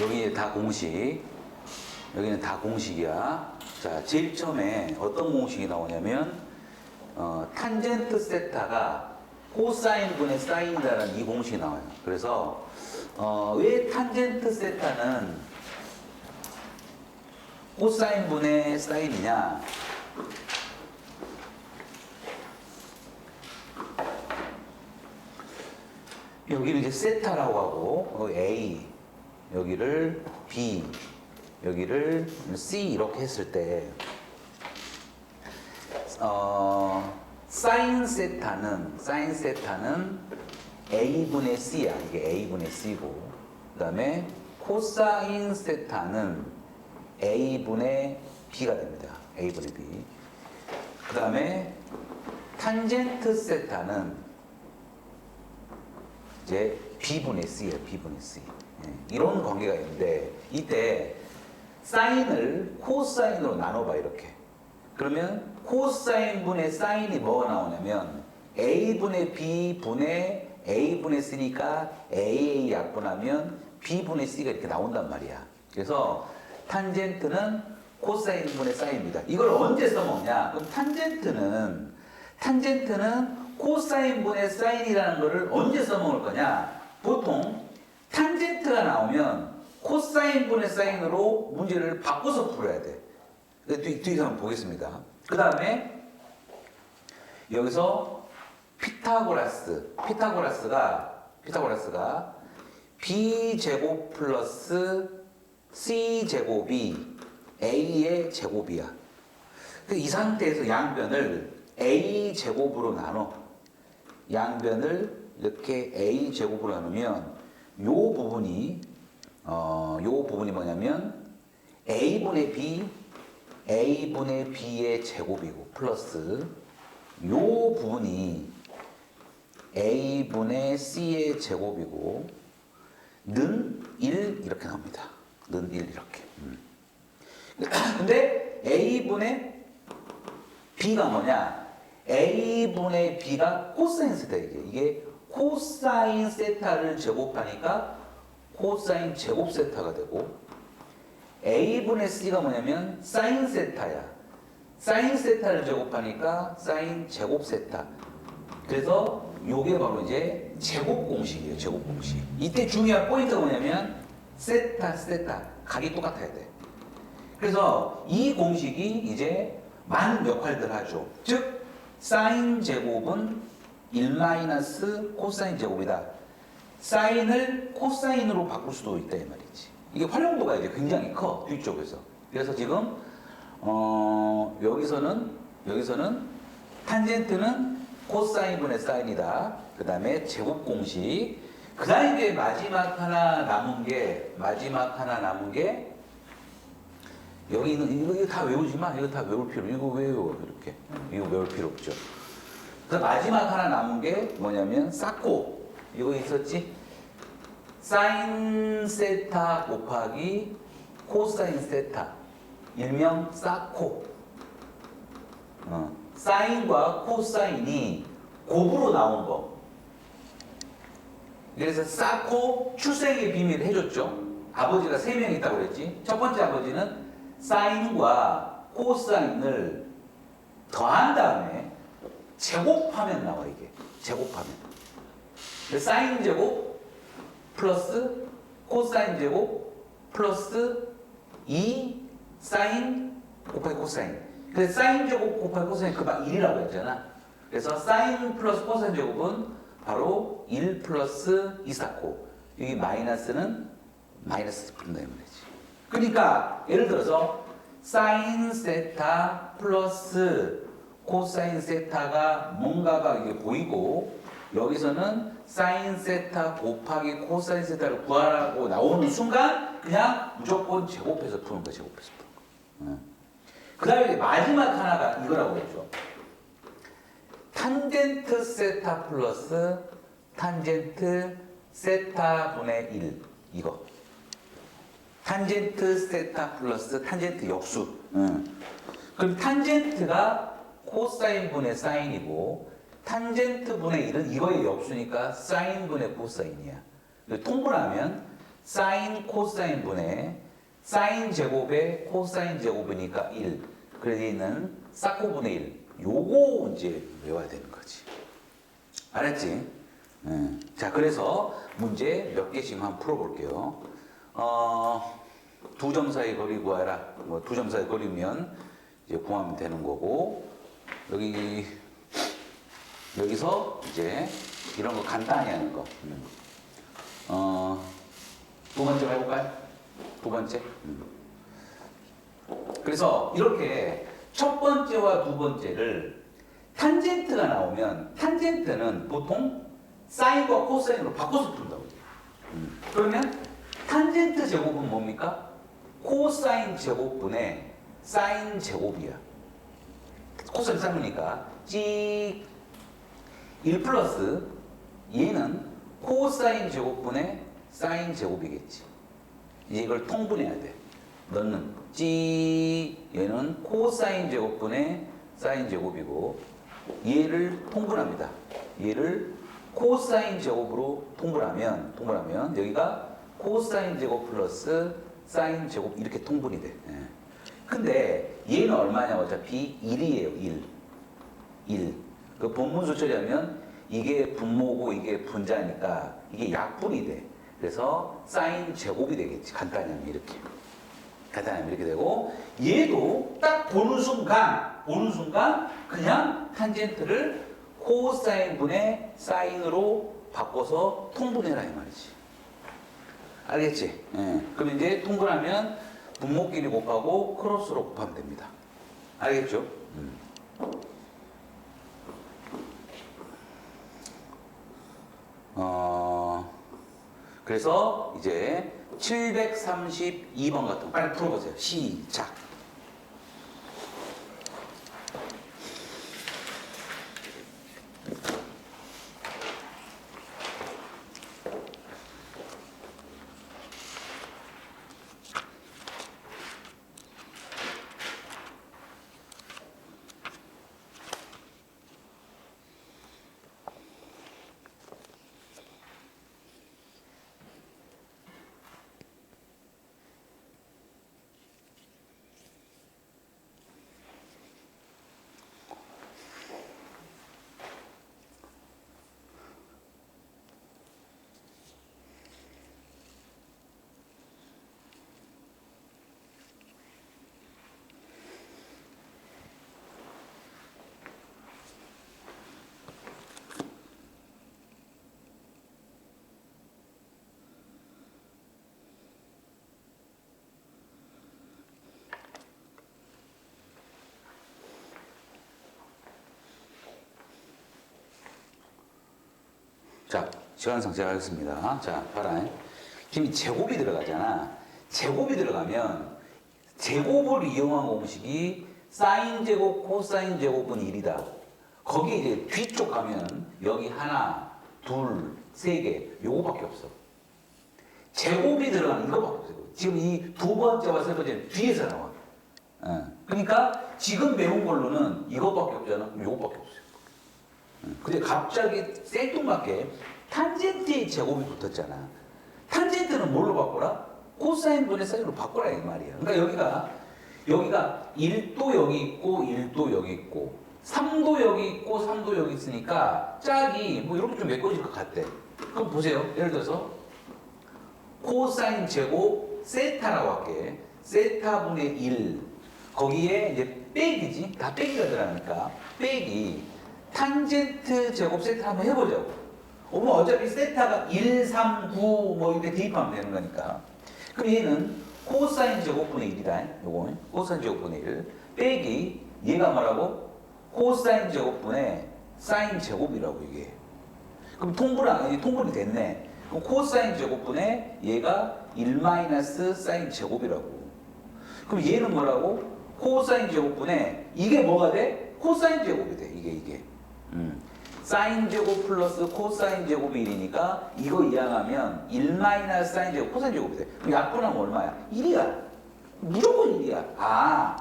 여기 다 공식. 여기는 다 공식이야. 자, 제일 처음에 어떤 공식이 나오냐면, 어, 탄젠트 세타가 코사인 분의 사인이라는 이 공식이 나와요. 그래서, 어, 왜 탄젠트 세타는 코사인 분의 사인이냐? 여기를 이제 세타라고 하고 어, A 여기를 B 여기를 C 이렇게 했을 때 어, 사인 세타는 사인 세타는 A분의 C야 이게 A분의 C고 그 다음에 코사인 세타는 A분의 B가 됩니다 A분의 B 그 다음에 탄젠트 세타는 이제 B분의 C예요. B분의 C. 예, 이런 관계가 있는데 이때 사인을 코사인으로 나눠봐 이렇게. 그러면 코사인분의 사인이 뭐가 나오냐면 A분의 B분의 A분의 C니까 AA 약분하면 B분의 C가 이렇게 나온단 말이야. 그래서 탄젠트는 코사인분의 사인입니다. 이걸 언제 써먹냐? 그럼 탄젠트는 탄젠트는 코사인분의 사인이라는 것을 언제 써먹을 거냐? 보통 탄젠트가 나오면 코사인분의 사인으로 문제를 바꿔서 풀어야 돼. 뒤, 뒤에서 한번 보겠습니다. 그 다음에 여기서 피타고라스, 피타고라스가 피타고라스가 b 제곱 플러스 c 제곱이 a의 제곱이야. 그이 상태에서 양변을 a 제곱으로 나눠. 양변을 이렇게 a 제곱으로 나누면 요 부분이 어, 요 부분이 뭐냐면 a분의 b a분의 b의 제곱이고 플러스 요 부분이 a분의 c의 제곱이고 는 1 이렇게 나옵니다. 는 1 이렇게. 음. 근데 a분의 b가 뭐냐? a분의 b가 코사인 세타 이게 이게 코사인 세타를 제곱하니까 코사인 제곱 세타가 되고 a분의 c가 뭐냐면 사인 세타야. 사인 세타를 제곱하니까 사인 제곱 세타. 그래서 요게 바로 이제 제곱 공식이에요. 제곱 공식. 이때 중요한 포인트가 뭐냐면 세타 세타 각이 똑같아야 돼. 그래서 이 공식이 이제 만 역할들 하죠. 즉 사인 제곱은 1 마이너스 코사인 제곱이다. 사인을 코사인으로 바꿀 수도 있다 이 말이지. 이게 활용도가 이제 굉장히 커 뒤쪽에서. 그래서 지금 어, 여기서는 여기서는 탄젠트는 코사인 분의 사인이다. 그 다음에 제곱 공식. 그 다음에 이제 마지막 하나 남은 게 마지막 하나 남은 게 여기 있는 이거, 다 외우지 마. 이거 다 외울 필요. 이거 외워 이렇게. 이거 외울 필요 없죠. 그 마지막 하나 남은 게 뭐냐면 쌓고. 이거 있었지? 사인 세타 곱하기 코사인 세타. 일명 쌓고. 어, 사인과 코사인이 곱으로 나온 거. 그래서 쌓고 출생의 비밀을 해줬죠. 아버지가 세 명 있다고 그랬지. 첫 번째 아버지는 사인과 코사인을 더한 다음에 제곱하면 나와 이게. 제곱하면. 사인 제곱 플러스 코사인 제곱 플러스 2 사인 곱하기 코사인. 그래서 사인 제곱 곱하기 코사인 그만 1이라고 했잖아. 그래서 사인 플러스 코사인 제곱은 바로 1 플러스 2 쌓고 여기 마이너스는 마이너스 이 말이지. 그러니까 예를 들어서 사인 세타 플러스 코사인 세타가 뭔가가 이게 보이고 여기서는 사인 세타 곱하기 코사인 세타를 구하라고 나오는 순간 그냥 무조건 제곱해서 푸는 거야 제곱해서 푸는 거. 그 다음에 마지막 하나가 이거라고 했죠. 탄젠트 세타 플러스 탄젠트 세타 분의 1 이거. 탄젠트 세타 플러스 탄젠트 역수. 응. 그럼 탄젠트가 코사인 분의 사인이고 탄젠트 분의 1은 이거의 역수니까 사인 분의 코사인이야. 통분하면 사인 코사인 분의 사인 제곱의 코사인 제곱이니까 1. 그래서 얘는 사코분의 1. 요거 이제 외워야 되는 거지. 알았지? 예. 자, 그래서 문제 몇 개씩 한번 풀어볼게요. 어, 두 점 사이 거리 구하라. 뭐 두 점 사이 거리면 이제 구하면 되는 거고, 여기, 여기서 이제 이런 거 간단히 하는 거. 음. 어, 두 번째 해볼까요? 두 번째. 음. 그래서 이렇게 첫 번째와 두 번째를 탄젠트가 나오면 탄젠트는 보통 사인과 코사인으로 바꿔서 푼다고 해요. 음. 그러면 탄젠트 제곱은 뭡니까? 코사인 제곱분의 사인 제곱이야. 코사인 쌍으니까 찍 1 플러스 얘는 코사인 제곱분의 사인 제곱이겠지. 이제 이걸 통분해야 돼. 너는 찌 얘는 코사인 제곱분의 사인 제곱이고 얘를 통분합니다. 얘를 코사인 제곱으로 통분하면 통분하면 여기가 코사인 제곱 플러스 사인 제곱 이렇게 통분이 돼. 예. 근데 얘는 얼마냐 어차피 1이에요. 1. 1. 그 본문수 처리하면 이게 분모고 이게 분자니까 이게 약분이 돼. 그래서 사인 제곱이 되겠지. 간단히 하면 이렇게. 간단히 하면 이렇게 되고 얘도 딱 보는 순간 보는 순간 그냥 탄젠트를 코사인 분의 사인으로 바꿔서 통분해라 이 말이지. 알겠지? 예. 그럼 이제 통분하면 분모끼리 곱하고 크로스로 곱하면 됩니다. 알겠죠? 음. 어, 그래서 이제 732번 같은 거 빨리 풀어보세요. 시작. 자, 시간상 제가 하겠습니다. 자, 봐라. 지금 이 제곱이 들어가잖아. 제곱이 들어가면 제곱을 이용한 공식이 사인 제곱, 코사인 제곱은 1이다. 거기 이제 뒤쪽 가면 여기 하나, 둘, 세 개, 요거밖에 없어. 제곱이 들어가는 이거밖에 없어요. 지금 이 두 번째와 세 번째는 뒤에서 나와. 예. 그러니까 지금 배운 걸로는 이거밖에 없잖아. 요거밖에 없어요. 근데 갑자기 생뚱맞게 탄젠트의 제곱이 붙었잖아. 탄젠트는 뭘로 바꿔라? 코사인 분의 사인으로 바꿔라 이 말이야. 그러니까 여기가 여기가 1도 여기 있고 1도 여기 있고 3도 여기 있고 3도 여기 있으니까 짝이 뭐 이렇게 좀 메꿔질 것 같대. 그럼 보세요. 예를 들어서 코사인 제곱 세타라고 할게. 세타분의 1 거기에 이제 빼기지. 다 빼기가 들어가니까 빼기 탄젠트 제곱 세트 한번 해보자고. 어, 뭐 어차피 세타가 1, 3, 9뭐 이렇게 대입하면 되는 거니까. 그럼 얘는 코사인 제곱분의 1이다. 요거 코사인 제곱분의 1 빼기 얘가 뭐라고? 코사인 제곱분의 사인 제곱이라고 이게. 그럼 통분 안 통분이 됐네. 그럼 코사인 제곱분의 얘가 1 마이너스 사인 제곱이라고. 그럼 얘는 뭐라고? 코사인 제곱분의 이게 뭐가 돼? 코사인 제곱이 돼. 이게 이게. 음. 사인 제곱 플러스 코사인 제곱이 1이니까 이거 이항하면 1 마이너스 사인 제곱 코사인 제곱이 돼. 약분하면 얼마야? 1이야. 무조건 1이야. 아,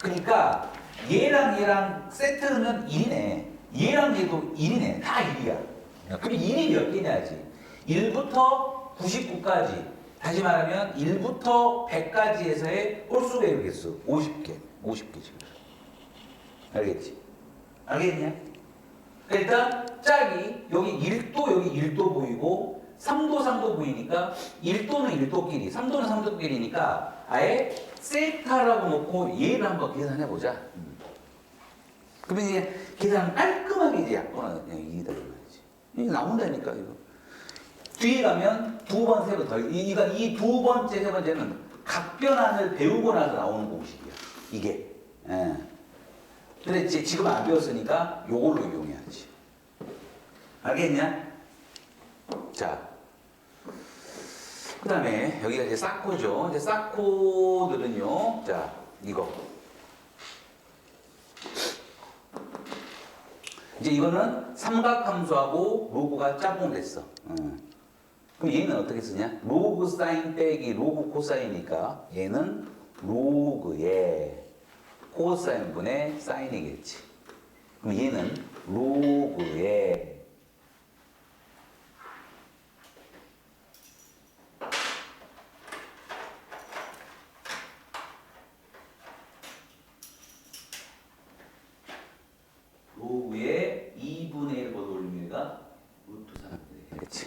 그러니까 얘랑 얘랑 세트는 1이네. 얘랑 얘도 1이네. 다 1이야. 그럼 1이 몇 개냐지. 1부터 99까지 다시 말하면 1부터 100까지에서의 홀수의 개수 50개, 50개 지금. 알겠지? 알겠냐? 일단 짝이 여기 1도 여기 1도 보이고 3도 3도 보이니까 1도는 1도끼리 3도는 3도끼리니까 아예 세타라고 놓고 얘를 한번 계산해 보자. 음. 그러면 이제 계산 깔끔하게 이제 약분하는 그냥 이기다 이거지. 이게 나온다니까 이거. 뒤에 가면 두 번, 세 번 더. 이- 이가 이 두 번째, 세 번째는 각변환을 배우고 나서 나오는 공식이야. 이게. 예. 근데 이제 지금 안 배웠으니까 요걸로 이용해야지. 알겠냐? 자. 그 다음에 여기가 이제 사코죠. 이제 사코들은요. 자, 이거. 이제 이거는 삼각함수하고 로그가 짝꿍됐어. 음. 그럼 얘는 어떻게 쓰냐? 로그 사인 빼기 로그 코사인이니까 얘는 로그의 코사인 분의 사인이겠지. 그럼 얘는 로그의 로그의 2분의 1 걷어올리기가 루트 3. 그렇지.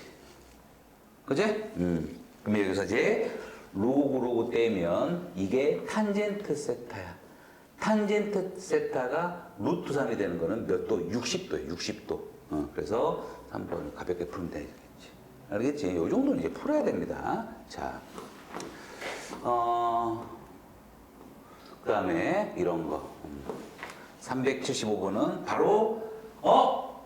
그지? 음. 그럼 여기서 이제 로그 로그 떼면 이게 탄젠트 세타야. 탄젠트 세타가 루트 3이 되는 거는 몇 도? 60도예요. 60도. 어, 그래서 3번 가볍게 풀면 되겠지. 알겠지? 요 정도는 이제 풀어야 됩니다. 자. 어, 그 다음에 이런 거. 음. 375번은 바로 어?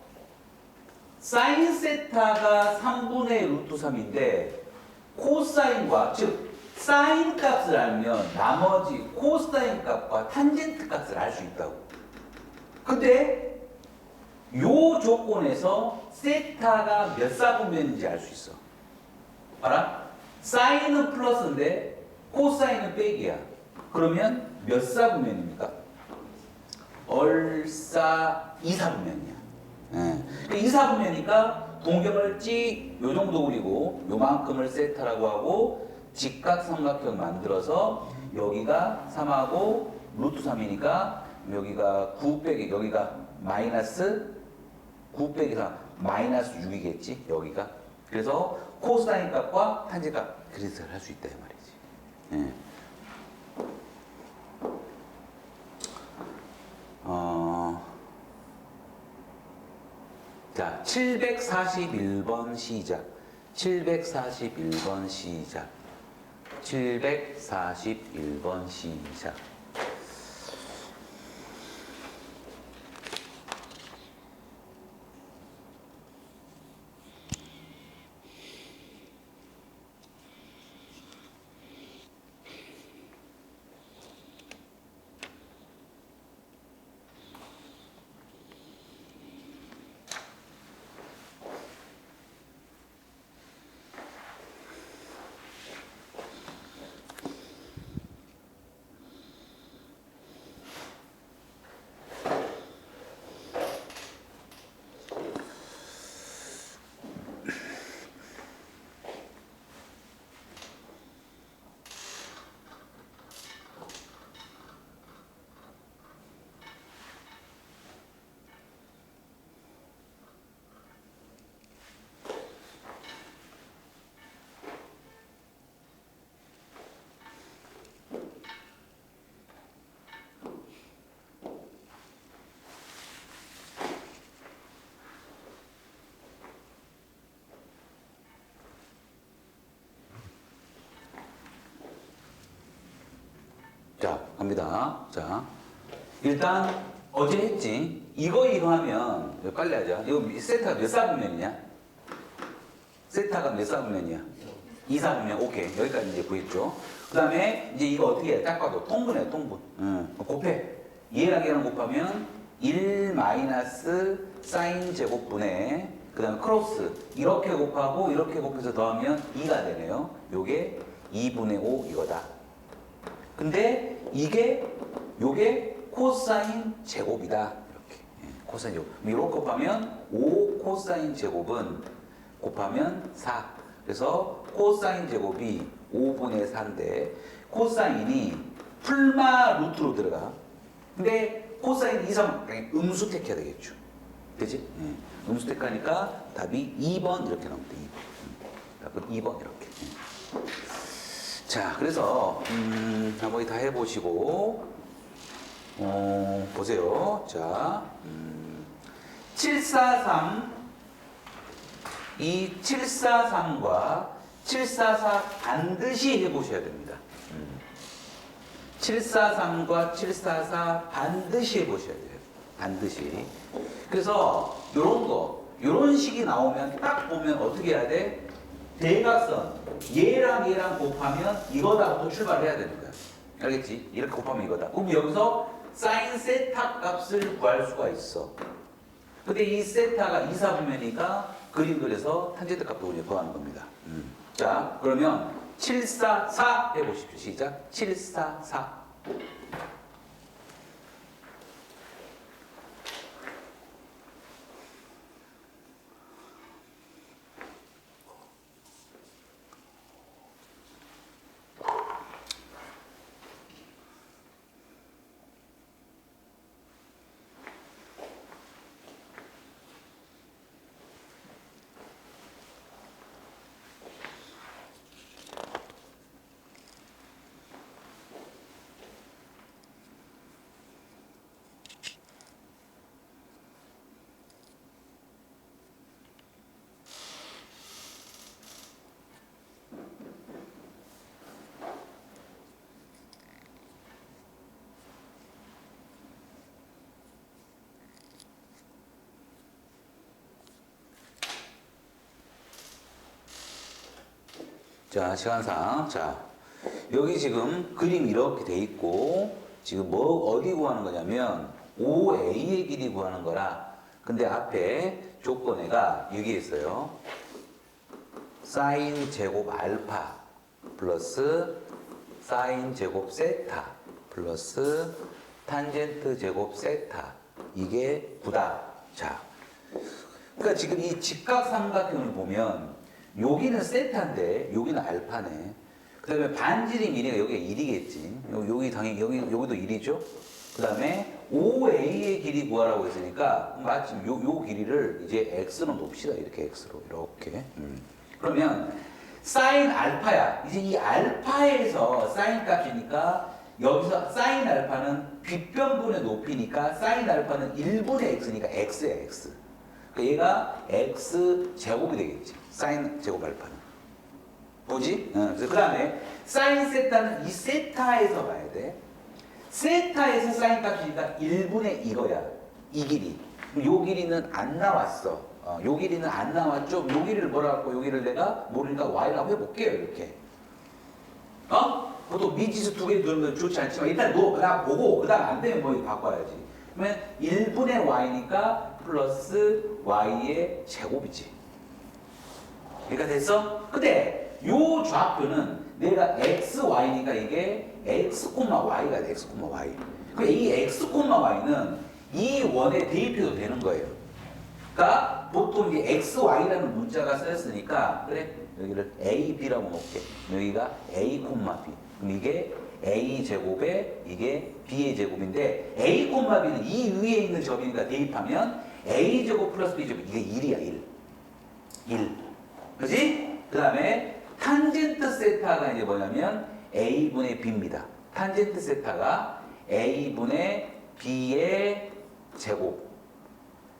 사인 세타가 3분의 루트 3인데 코사인과 즉 사인 값을 알면 나머지 코사인 값과 탄젠트 값을 알 수 있다고. 근데 요 조건에서 세타가 몇 사분면인지 알 수 있어. 알아? 사인은 플러스인데 코사인은 빼기야. 그러면 몇 사분면입니까? 얼싸 이사분면이야. 예. 그 이사분면이니까 동경을 찌, 요 정도 그리고 요만큼을 세타라고 하고 직각 삼각형 만들어서 여기가 3하고 루트 3이니까 여기가 9 빼기 여기가 마이너스 9 빼기 3 마이너스 6이겠지 여기가 그래서 코사인 값과 탄젠 값 그래서 할 수 있다 이 말이지. 예. 어, 자, 741번 시작. 741번 시작. 741번 시작. 자, 갑니다. 자, 일단 어제 했지. 이거 이거 하면 빨리 하자. 이거 세타가 몇 사분면이냐? 세타가 몇 사분면이야? 2 사분면. 오케이. 여기까지 이제 구했죠. 그 다음에 이제 이거 어떻게 해? 딱 봐도 통분해, 통분. 응. 곱해. 얘랑 얘랑 곱하면 1 마이너스 사인 제곱분의 그 다음에 크로스 이렇게 곱하고 이렇게 곱해서 더하면 2가 되네요. 요게 2분의 5 이거다. 근데 이게 요게 코사인 제곱이다. 이렇게. 예, 코사인 제곱. 이렇게 곱하면 5 코사인 제곱은 곱하면 4. 그래서 코사인 제곱이 5분의 4인데 코사인이 풀마 루트로 들어가. 근데 코사인 2, 3 음수 택해야 되겠죠. 되지? 예. 음수 택하니까 답이 2번 이렇게 나옵니다. 2번. 답은 2번 이렇게. 예. 자, 그래서 음, 나머지 다 해보시고 어, 보세요. 자, 음, 743 이 743과 744 반드시 해보셔야 됩니다. 음. 743과 744 반드시 해보셔야 돼요. 반드시. 그래서 요런 거, 요런 식이 나오면 딱 보면 어떻게 해야 돼? 대각선. 얘랑 얘랑 곱하면 이거다부터 출발해야 됩니다. 알겠지? 이렇게 곱하면 이거다. 그럼 여기서 사인 세타 값을 구할 수가 있어. 근데 이 세타가 2사분면이니까 그림 그려서 탄젠트 값도 이제 구하는 겁니다. 음. 자, 그러면 744 해보십시오. 시작. 744. 자, 시간상. 자, 여기 지금 그림 이렇게 돼 있고, 지금 뭐, 어디 구하는 거냐면, OA의 길이 구하는 거라. 근데 앞에 조건에가 여기 있어요. 사인 제곱 알파 플러스 사인 제곱 세타 플러스 탄젠트 제곱 세타. 이게 9다. 자, 그러니까 지금 이 직각삼각형을 보면 여기는 세타인데 여기는 알파네. 그다음에 반지름 미리가 여기가 1이겠지. 여기 당연히 여기 여기도 1이죠. 그다음에 OA의 길이 구하라고 했으니까 마침 요, 요 길이를 이제 x로 놉시다. 이렇게 x로 이렇게. 음. 그러면 사인 알파야. 이제 이 알파에서 사인 값이니까 여기서 사인 알파는 빗변분의 높이니까 사인 알파는 1분의 x니까 x야 x. 그러니까 얘가 x 제곱이 되겠지. 사인 제곱 알파는. 뭐지? 어, 그 다음에 사인 세타는 이 세타에서 봐야 돼. 세타에서 사인 값이니까 1분의 이거야. 이 길이. 요 길이는 안 나왔어. 어, 요 길이는 안 나왔죠? 요 길이를 뭐라고 요 길이를 내가 모르니까 y라고 해볼게요. 이렇게. 어? 보통 미지수 두개 두면 좋지 않지만 일단 너 그다음 보고 그 다음 안 되면 뭐 바꿔야지. 그러면 1분의 y니까 플러스 y의 제곱이지. 그러니까 됐어? 근데 요 좌표는 내가 x, y니까 이게 x, y가 돼. x, y. 그이 x, y는 이 원에 대입해도 되는 거예요. 그러니까 보통 이제 x, y라는 문자가 쓰였으니까 그래 여기를 a, b라고 놓을게. 여기가 a, b. 그럼 이게 a 제곱에 이게 b의 제곱인데 a, b는 이 위에 있는 점이니까 대입하면 a 제곱 플러스 b 제곱 이게 1이야 1. 1. 그지? 그 다음에 탄젠트 세타가 이제 뭐냐면 a분의 b입니다. 탄젠트 세타가 a분의 b의 제곱.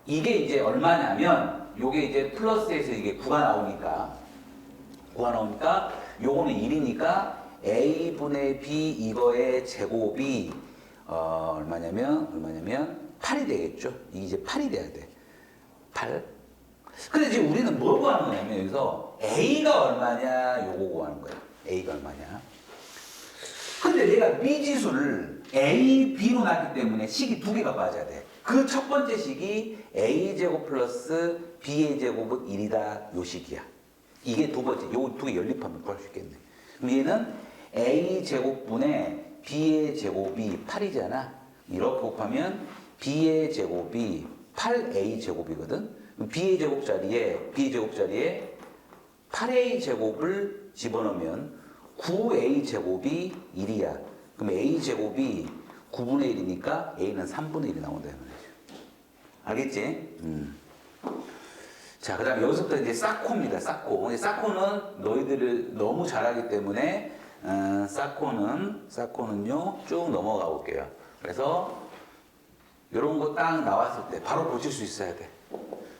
이게 이제 얼마냐면 요게 이제 플러스에서 이게 9가 나오니까 9가 나오니까 요거는 1이니까 a분의 b 이거의 제곱이 어, 얼마냐면 얼마냐면 8이 되겠죠. 이제 8이 돼야 돼. 8. 근데 지금 우리는 뭘 구하는 거냐면 여기서 a가 얼마냐 요거 구하는 거야. a가 얼마냐. 근데 내가 미지수를 a, b로 놨기 때문에 식이 두 개가 빠져야 돼. 그 첫 번째 식이 a 제곱 플러스 b의 제곱은 1이다 요 식이야. 이게 두 번째. 요 두 개 연립하면 구할 수 있겠네. 그럼 얘는 a 제곱분의 b의 제곱이 8이잖아. 이렇게 곱하면 b의 제곱이 8a 제곱이거든. b의 제곱 자리에 b의 제곱 자리에 8a 제곱을 집어넣으면 9a 제곱이 1이야. 그럼 a 제곱이 9분의 1이니까 a는 3분의 1이 나온다 이 말이죠. 알겠지? 음. 자, 그 다음에 여기서부터 이제 사코입니다. 사코. 사코는 너희들을 너무 잘하기 때문에, 어, 사코는, 사코는요, 쭉 넘어가 볼게요. 그래서, 이런 거 딱 나왔을 때 바로 고칠 수 있어야 돼.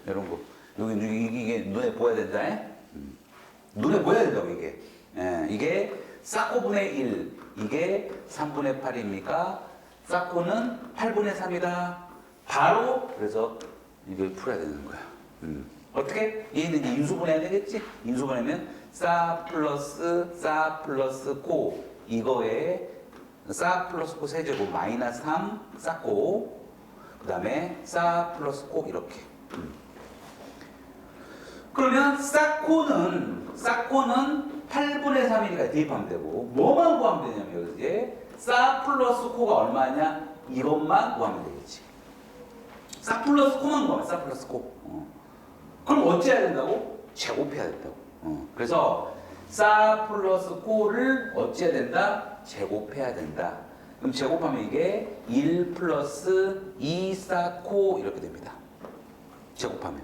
이런 거. 여기, 이게 눈에 보여야 된다. 에? 음. 눈에 보여야 된다고, 이게. 예, 이게 사코분의 1, 이게 3분의 8입니까? 사코는 8분의 3이다. 바로, 그래서 이걸 풀어야 되는 거야. 음. 어떻게? 얘는 인수분해야 되겠지? 인수분해면 싸 플러스 싸 플러스 코 이거에 싸 플러스 코 세제곱 마이너스 3 싸코 그 다음에 싸 플러스 코 이렇게 음. 그러면 싸코는 싸코는 8분의 3이니까 대입하면 되고 뭐만 구하면 되냐면 여기에 싸 플러스 코가 얼마냐 이것만 구하면 되겠지 싸 플러스 코만 구하면 싸 플러스 코 어. 그럼 어찌해야 된다고? 제곱해야 된다고. 어. 그래서 싸 플러스 코를 어찌해야 된다? 제곱해야 된다. 그럼 제곱하면 이게 1 플러스 2 싸코 이렇게 됩니다. 제곱하면.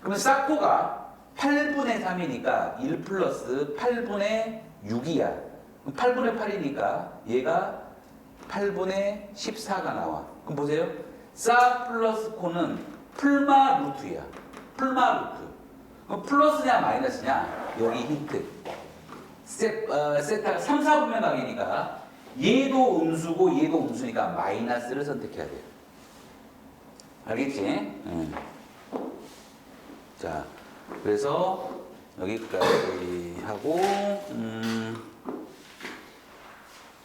그러면 싸코가 8분의 3이니까 1 플러스 8분의 6이야. 그럼 8분의 8이니까 얘가 8분의 14가 나와. 그럼 보세요. 싸 플러스 코는 풀마 루트야. 풀마 루트. 그럼 플러스냐 마이너스냐? 여기 힌트. 세, 어, 세타가 3, 4분의 방이니까 얘도 음수고 얘도 음수니까 마이너스를 선택해야 돼요. 알겠지? 응. 자, 그래서 여기까지 하고 음,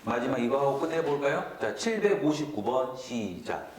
마지막 이거 하고 끝내볼까요? 자, 759번 시작.